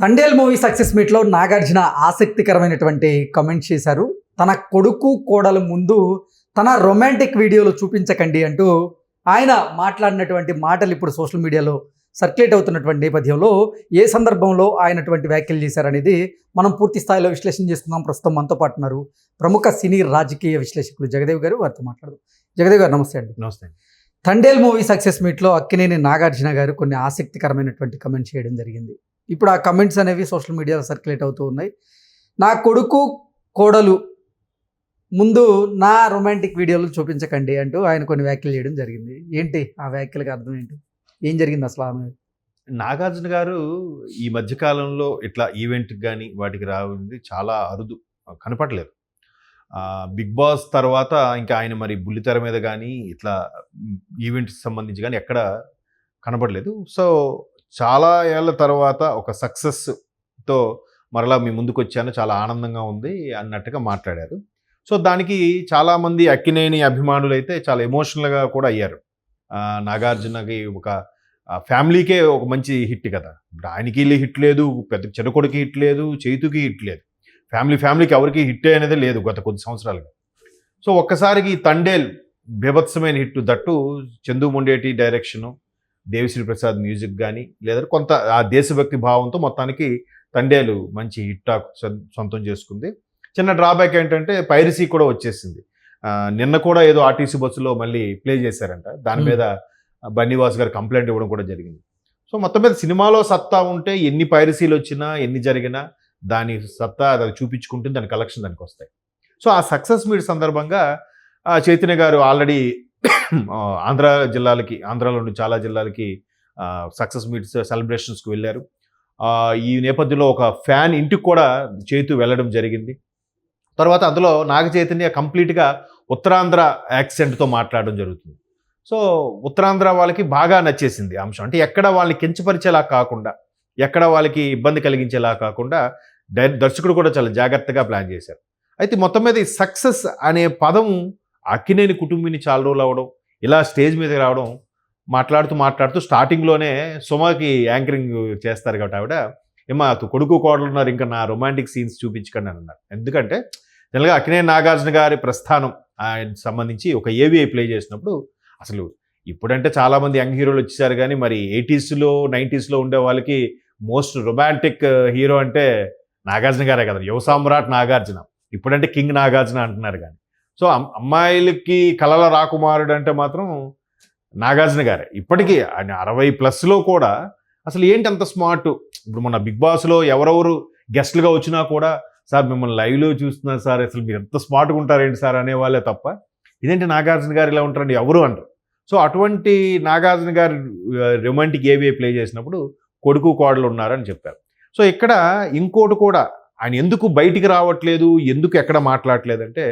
Thandel movie success మీట్లో నాగార్జున ఆసక్తికరమైనటువంటి comments చేశారు. తన కొడుకు కోడలు ముందు తన రొమాంటిక్ వీడియోలు చూపించకండి అంటూ ఆయన మాట్లాడినటువంటి మాటలు ఇప్పుడు సోషల్ మీడియాలో సర్క్యులేట్ అవుతున్నటువంటి నేపథ్యంలో ఏ సందర్భంలో ఆయనటువంటి వ్యాఖ్యలు చేశారనేది మనం పూర్తి స్థాయిలో విశ్లేషణ చేసుకుందాం. ప్రస్తుతం మనతో పాటు ఉన్నారు ప్రముఖ సినీ రాజకీయ విశ్లేషకులు జగదేవ్ గారు. వారితో మాట్లాడదాం. జగదేవ్ గారు నమస్తే అండి. నమస్తే. తండేల్ మూవీ సక్సెస్ మీట్లో అక్కినేని నాగార్జున గారు కొన్ని ఆసక్తికరమైనటువంటి కమెంట్స్ చేయడం జరిగింది. ఇప్పుడు ఆ కమెంట్స్ అనేవి సోషల్ మీడియాలో సర్క్యులేట్ అవుతూ ఉన్నాయి. నా కొడుకు కోడలు ముందు నా రొమాంటిక్ వీడియోలు చూపించకండి అంటూ ఆయన కొన్ని వ్యాఖ్యలు చేయడం జరిగింది. ఏంటి ఆ వ్యాఖ్యలకు అర్థం ఏంటి? ఏం జరిగింది అసలు ఆమె నాగార్జున గారు ఈ మధ్యకాలంలో ఇట్లా ఈవెంట్కి కానీ వాటికి రావింది చాలా అరుదు కనపడలేదు. బిగ్ బాస్ తర్వాత ఇంకా ఆయన మరి బుల్లితెర మీద కానీ ఇట్లా ఈవెంట్స్ సంబంధించి కానీ ఎక్కడ కనపడలేదు. సో చాలా ఏళ్ళ తర్వాత ఒక సక్సెస్తో మరలా మీ ముందుకు వచ్చాను చాలా ఆనందంగా ఉంది అన్నట్టుగా మాట్లాడారు. సో దానికి చాలామంది అక్కినేని అభిమానులు అయితే చాలా ఎమోషనల్గా కూడా అయ్యారు. నాగార్జునకి ఒక ఫ్యామిలీకే ఒక మంచి హిట్ కదా. ఇప్పుడు ఆయనకి వెళ్ళి హిట్ లేదు పెద్ద చెడుకొడికి హిట్ లేదు చేతుకి హిట్ లేదు. ఫ్యామిలీ ఫ్యామిలీకి ఎవరికి హిట్ అనేది లేదు గత కొద్ది సంవత్సరాలుగా. సో ఒక్కసారికి తండేల్ బీభత్సమైన hit that Chandu Mondeti direction Devi Sri Prasad music కానీ లేదా కొంత ఆ దేశభక్తి భావంతో మొత్తానికి తండేలు మంచి హిట్ టాక్ సొం- సొంతం చేసుకుంది. చిన్న డ్రాబ్యాక్ ఏంటంటే పైరసీ కూడా వచ్చేసింది. నిన్న కూడా ఏదో ఆర్టీసీ బస్సులో మళ్ళీ ప్లే చేశారంట. దాని. మీద బన్నీవాస్ గారు కంప్లైంట్ ఇవ్వడం కూడా జరిగింది. సో మొత్తం మీద సినిమాలో సత్తా ఉంటే ఎన్ని పైరసీలు వచ్చినా ఎన్ని జరిగినా దాని సత్తా అది చూపించుకుంటే దాని కలెక్షన్ దానికి వస్తాయి. సో ఆ సక్సెస్ మీట్ సందర్భంగా చైతన్య గారు ఆల్రెడీ ఆంధ్ర జిల్లాలకి ఆంధ్రాలోని చాలా జిల్లాలకి సక్సెస్ మీట్స్ సెలబ్రేషన్స్కి వెళ్ళారు. ఈ నేపథ్యంలో ఒక ఫ్యాన్ ఇంటికి కూడా చేతు వెళ్ళడం జరిగింది. తర్వాత అందులో నాగ చైతన్య కంప్లీట్గా ఉత్తరాంధ్ర యాక్సెంట్తో మాట్లాడడం జరుగుతుంది. సో ఉత్తరాంధ్ర వాళ్ళకి బాగా నచ్చేసింది అంశం. అంటే ఎక్కడ వాళ్ళని కించపరిచేలా కాకుండా ఎక్కడ వాళ్ళకి ఇబ్బంది కలిగించేలా కాకుండా డై- దర్శకుడు కూడా చాలా జాగ్రత్తగా ప్లాన్ చేశారు. అయితే మొత్తం మీద ఈ సక్సెస్ అనే పదం అక్కినేని కుటుంబీని చాలా రోజులు అవ్వడం ఇలా స్టేజ్ మీదకి రావడం మాట్లాడుతూ మాట్లాడుతూ స్టార్టింగ్లోనే సుమాకి యాంకరింగ్ చేస్తారు కాబట్టి ఆవిడ ఏమా కొడుకు కోడలు ఉన్నారు ఇంకా నా రొమాంటిక్ సీన్స్ చూపించకండి అని అన్నారు. ఎందుకంటే జనరల్గా అక్కినేని నాగార్జున గారి ప్రస్థానం ఆయన సంబంధించి ఒక ఏవిఐ ప్లే చేసినప్పుడు అసలు ఇప్పుడంటే చాలామంది యంగ్ హీరోలు వచ్చేసారు కానీ మరి ఎయిటీస్లో నైంటీస్లో ఉండే వాళ్ళకి మోస్ట్ రొమాంటిక్ హీరో అంటే నాగార్జున గారే కదా యువ సామ్రాట్ నాగార్జున. ఇప్పుడంటే కింగ్ నాగార్జున అంటున్నారు కానీ. సో అమ్మాయిలకి కలల రాకుమారుడు అంటే మాత్రం నాగార్జున గారే. ఇప్పటికీ ఆయన అరవై ప్లస్లో కూడా అసలు ఏంటి అంత స్మార్ట్? ఇప్పుడు మన బిగ్ బాస్లో ఎవరెవరు గెస్ట్లుగా వచ్చినా కూడా సార్ మిమ్మల్ని లైవ్లో చూస్తున్నారు సార్ అసలు మీరు ఎంత స్మార్ట్గా ఉంటారేంటి సార్? అనేవాళ్ళే తప్ప ఇదేంటి నాగార్జున గారు ఇలా ఉంటారండి? ఎవరు అంటారు? సో అటువంటి నాగార్జున గారు రొమాంటిక్ ఏవిఏ ప్లే చేసినప్పుడు కొడుకు కోడలు ఉన్నారని చెప్పారు. సో ఇక్కడ ఇంకోటి కూడా ఆయన ఎందుకు బయటికి రావట్లేదు? ఎందుకు ఎక్కడ మాట్లాడట్లేదంటే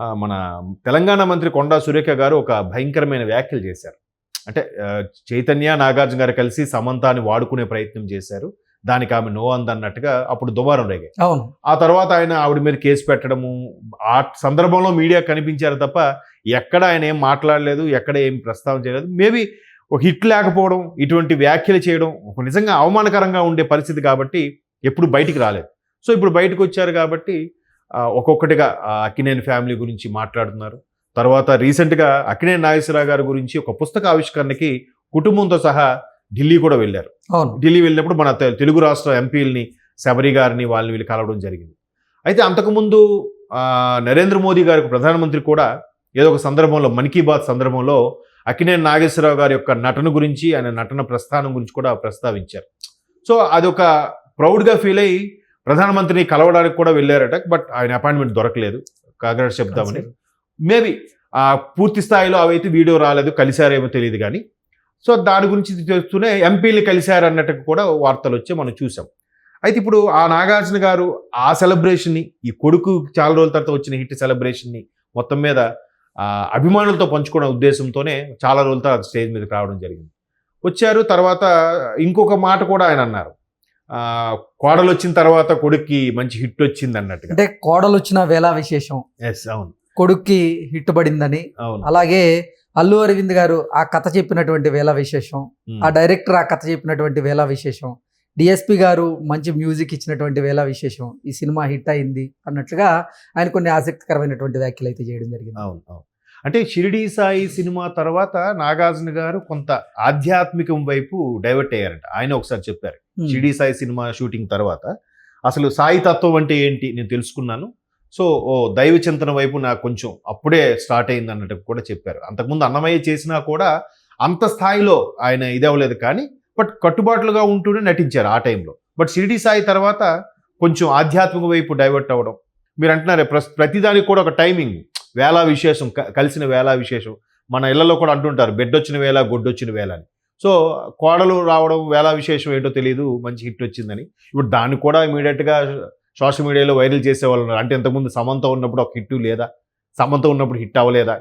మన తెలంగాణ మంత్రి కొండా సురేఖ గారు ఒక భయంకరమైన వ్యాఖ్యలు చేశారు. అంటే చైతన్య నాగార్జున గారు కలిసి సమంతాన్ని వాడుకునే ప్రయత్నం చేశారు. దానికి ఆమె నో అందన్నట్టుగా అప్పుడు దుమారం రేగాయి. అవును. ఆ తర్వాత ఆయన ఆవిడ మీద కేసు పెట్టడము ఆ సందర్భంలో మీడియా కనిపించారు తప్ప ఎక్కడ ఆయన ఏం మాట్లాడలేదు ఎక్కడ ఏం ప్రస్తావన చేయలేదు. మేబీ ఒక హిట్ లేకపోవడం ఇటువంటి వ్యాఖ్యలు చేయడం ఒక నిజంగా అవమానకరంగా ఉండే పరిస్థితి కాబట్టి ఎప్పుడు బయటికి రాలేదు. సో ఇప్పుడు బయటకు వచ్చారు కాబట్టి ఒక్కొక్కటిగా అక్కినేని ఫ్యామిలీ గురించి మాట్లాడుతున్నారు. తర్వాత రీసెంట్గా అక్కినేని నాగేశ్వరరావు గారి గురించి ఒక పుస్తక ఆవిష్కరణకి కుటుంబంతో సహా ఢిల్లీ కూడా వెళ్ళారు. అవును. ఢిల్లీ వెళ్ళినప్పుడు మన తెలుగు రాష్ట్ర ఎంపీలని శబరి గారిని వాళ్ళని వీళ్ళు కలవడం జరిగింది. అయితే అంతకుముందు నరేంద్ర మోదీ గారికి ప్రధానమంత్రి కూడా ఏదో ఒక సందర్భంలో మన్ కీ బాత్ సందర్భంలో అక్కినేని నాగేశ్వరరావు గారి యొక్క నటన గురించి ఆయన నటన ప్రస్థానం గురించి కూడా ప్రస్తావించారు. సో అదొక ప్రౌడ్గా ఫీల్ అయ్యి ప్రధానమంత్రిని కలవడానికి కూడా వెళ్ళారట బట్ ఆయన అపాయింట్మెంట్ దొరకలేదు. కాంగ్రెస్ చెప్దామని. మేబీ ఆ పూర్తి స్థాయిలో అవైతే వీడియో రాలేదు కలిశారేమో తెలియదు కానీ సో దాని గురించి చేస్తూనే ఎంపీలు కలిశారు అన్నట్టు కూడా వార్తలు వచ్చి మనం చూసాం. అయితే ఇప్పుడు ఆ నాగార్జున గారు ఆ సెలబ్రేషన్ని ఈ కొడుకు చాలా రోజుల తర్వాత వచ్చిన హిట్ సెలబ్రేషన్ని మొత్తం మీద అభిమానులతో పంచుకునే ఉద్దేశంతోనే చాలా రోజుల తర్వాత స్టేజ్ మీదకి రావడం జరిగింది. వచ్చారు తర్వాత ఇంకొక మాట కూడా ఆయన అన్నారు. కోడలు వచ్చిన తర్వాత కొడుక్కి మంచి హిట్ వచ్చింది అన్నట్టుగా అంటే కోడలు వచ్చిన వేళ విశేషం. ఎస్ అవును. కొడుక్కి హిట్ పడిందని. అలాగే అల్లు అరవింద్ గారు ఆ కథ చెప్పినటువంటి వేళ విశేషం ఉమ్. ఆ డైరెక్టర్ ఆ కథ చెప్పినటువంటి వేళ విశేషం డిఎస్పి గారు మంచి మ్యూజిక్ ఇచ్చినటువంటి వేళ విశేషం ఈ సినిమా హిట్ అయింది అన్నట్లుగా ఆయన కొన్ని ఆసక్తికరమైనటువంటి వ్యాఖ్యలు అయితే చేయడం జరిగింది. అవును అవును. అంటే షిరిడి సాయి సినిమా తర్వాత నాగార్జున గారు కొంత ఆధ్యాత్మికం వైపు డైవర్ట్ అయ్యారంట. ఆయన ఒకసారి చెప్పారు. ఉమ్. షిరిడి సాయి సినిమా షూటింగ్ తర్వాత అసలు సాయి తత్వం అంటే ఏంటి నేను తెలుసుకున్నాను. సో ఓ దైవ చింతన వైపు నాకు కొంచెం అప్పుడే స్టార్ట్ అయింది అన్నట్టు కూడా చెప్పారు. అంతకుముందు అన్నమయ్య చేసినా కూడా అంత స్థాయిలో ఆయన ఇది అవ్వలేదు కానీ బట్ కట్టుబాట్లుగా ఉంటూనే నటించారు ఆ టైంలో. బట్ షిరిడి సాయి తర్వాత కొంచెం ఆధ్యాత్మిక వైపు డైవర్ట్ అవ్వడం. మీరు అంటున్నారు ప్రతిదానికి కూడా ఒక టైమింగ్. వేళా విశేషం క- కలిసిన వేళా విశేషం. మన ఇళ్ళలో కూడా అంటుంటారు బెడ్ వచ్చిన వేళ గొడ్డొచ్చిన వేళ అని. సో కోడలు రావడం వేళా విశేషం ఏంటో తెలియదు మంచి హిట్ వచ్చిందని. ఇప్పుడు దాన్ని కూడా ఇమీడియట్గా సోషల్ మీడియాలో వైరల్ చేసేవాళ్ళు ఉన్నారు. అంటే ఇంతకుముందు సమంత ఉన్నప్పుడు ఒక హిట్ లేదా? సమంత ఉన్నప్పుడు హిట్ అవ్వలేదా?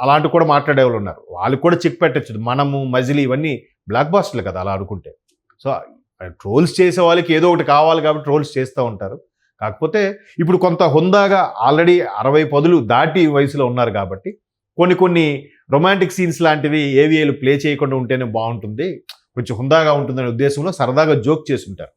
అలాంటి కూడా మాట్లాడేవాళ్ళు ఉన్నారు. వాళ్ళు కూడా చెక్ పెట్టచ్చు. మనము మజిలీ ఇవన్నీ బ్లాక్ బాస్టర్లు కదా అలా అనుకుంటే. సో ట్రోల్స్ చేసే వాళ్ళకి ఏదో ఒకటి కావాలి కాబట్టి ట్రోల్స్ చేస్తూ ఉంటారు. కాకపోతే ఇప్పుడు కొంత హుందాగా ఆల్రెడీ అరవై పదులు దాటి వయసులో ఉన్నారు కాబట్టి కొన్ని కొన్ని రొమాంటిక్ సీన్స్ లాంటివి ఏవిఏలు ప్లే చేయకుండా ఉంటేనే బాగుంటుంది. కొంచెం హుందాగా ఉంటుందనే ఉద్దేశంలో సరదాగా జోక్ చేసుంటారు.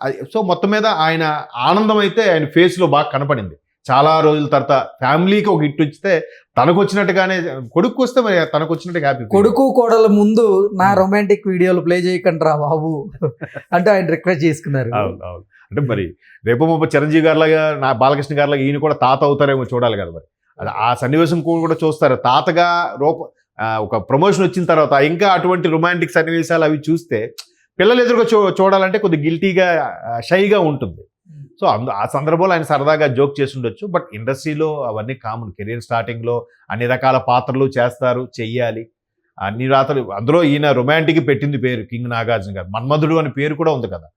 అది సో మొత్తం మీద ఆయన ఆనందం అయితే ఆయన ఫేస్లో బాగా కనపడింది. చాలా రోజుల తర్వాత ఫ్యామిలీకి ఒక హిట్ వచ్చితే తనకు వచ్చినట్టుగానే కొడుకు వస్తే మరి తనకు వచ్చినట్టు హ్యాపీ కొడుకు కోడల ముందు నా రొమాంటిక్ వీడియోలు ప్లే చేయకండి రా బాబు అంటే ఆయన రిక్వెస్ట్ చేసుకున్నారు. అవును అవును. అంటే మరి రేపు మొప్ప చిరంజీవి గారిలాగా నా బాలకృష్ణ గారిలాగా ఈయన కూడా తాత అవుతారేమో చూడాలి కదా మరి. అది ఆ సన్నివేశం కూడా చూస్తారు. తాతగా రూప ఒక ప్రమోషన్ వచ్చిన తర్వాత ఇంకా అటువంటి రొమాంటిక్ సన్నివేశాలు అవి చూస్తే పిల్లలు ఎదురుగా చూ చూడాలంటే కొద్దిగా గిల్టీగా షైగా ఉంటుంది. సో అందు ఆ సందర్భంలో ఆయన సరదాగా జోక్ చేసి ఉండొచ్చు. బట్ ఇండస్ట్రీలో అవన్నీ కామన్. కెరీర్ స్టార్టింగ్లో అన్ని రకాల పాత్రలు చేస్తారు చెయ్యాలి. అన్ని రాత్రులు అందులో ఈయన రొమాంటిక్ పెట్టింది పేరు కింగ్ నాగార్జున గారు. మన్మధుడు అని పేరు కూడా ఉంది కదా.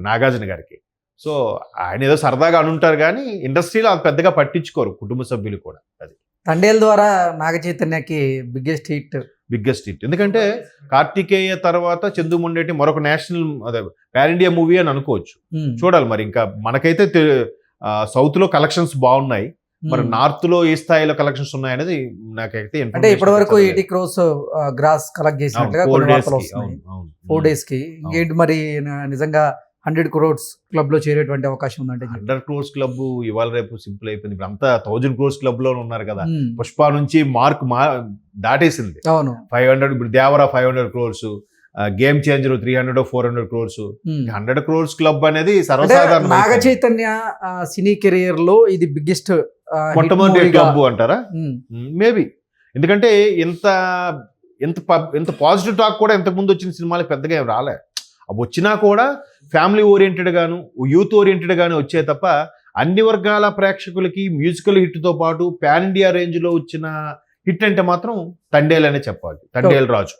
నాగార్జున గారికి. సో ఆయన ఏదో సరదాగా అనుంటారు కానీ ఇండస్ట్రీలో అది పెద్దగా పట్టించుకోరు కుటుంబ సభ్యులు కూడా అది. తండేల్ ద్వారా నాగ చైతన్యకి బిగ్గెస్ట్ హిట్. Biggest hit. ఎందుకంటే కార్తికేయ తర్వాత చందు ముండేటి మరొక నేషనల్ అదే పాన్ ఇండియా మూవీ అని అనుకోవచ్చు. చూడాలి మరి ఇంకా మనకైతే తె- ఆ, సౌత్లో కలెక్షన్స్ బాగున్నాయి. మరి నార్త్లో ఏ స్థాయిలో కలెక్షన్స్ ఉన్నాయనేది నాకైతే అంటే ఇప్పటి వరకు ఎయిటీ క్రోస్ గ్రాస్ కలెక్ట్ చేసినట్టుగా ఫోర్ డేస్కి ఇంకేంటి మరి నిజంగా హండ్రెడ్ క్రోడ్స్ క్లబ్లో చేరేటువంటి అవకాశం ఉందంటే. హండ్రెడ్ క్రోర్స్ క్లబ్ ఇవాళ రేపు సింపుల్ అయిపోయింది. ఇప్పుడు అంతా థౌజండ్ క్రోర్స్ క్లబ్లో ఉన్నారు కదా. పుష్ప నుంచి మార్క్ మా దాటేసింది. అవును. ఫైవ్ హండ్రెడ్ ఇప్పుడు Devara five hundred crores Game Changer three hundred four hundred crores. Hundred crores club అనేది సర్వసాధారణ నాగ చైతన్య సినీ కెరియర్లో ఇది బిగ్గెస్ట్ మొట్టమొదటి క్లబ్ అంటారా. మేబీ. ఎందుకంటే ఇంత ప- ఎంత పాజిటివ్ టాక్ కూడా ఇంతకు ముందు వచ్చిన సినిమాలకు పెద్దగా ఏం రాలే. అవి వచ్చినా కూడా ఫ్యామిలీ ఓరియంటెడ్ గాను యూత్ ఓరియంటెడ్ గాను వచ్చే తప్ప అన్ని వర్గాల ప్రేక్షకులకి మ్యూజికల్ హిట్తో పాటు ప్యాన్ ఇండియా రేంజ్లో వచ్చిన హిట్ అంటే మాత్రం తండేల్ అనే చెప్పాలి. తండేల్ రాజు.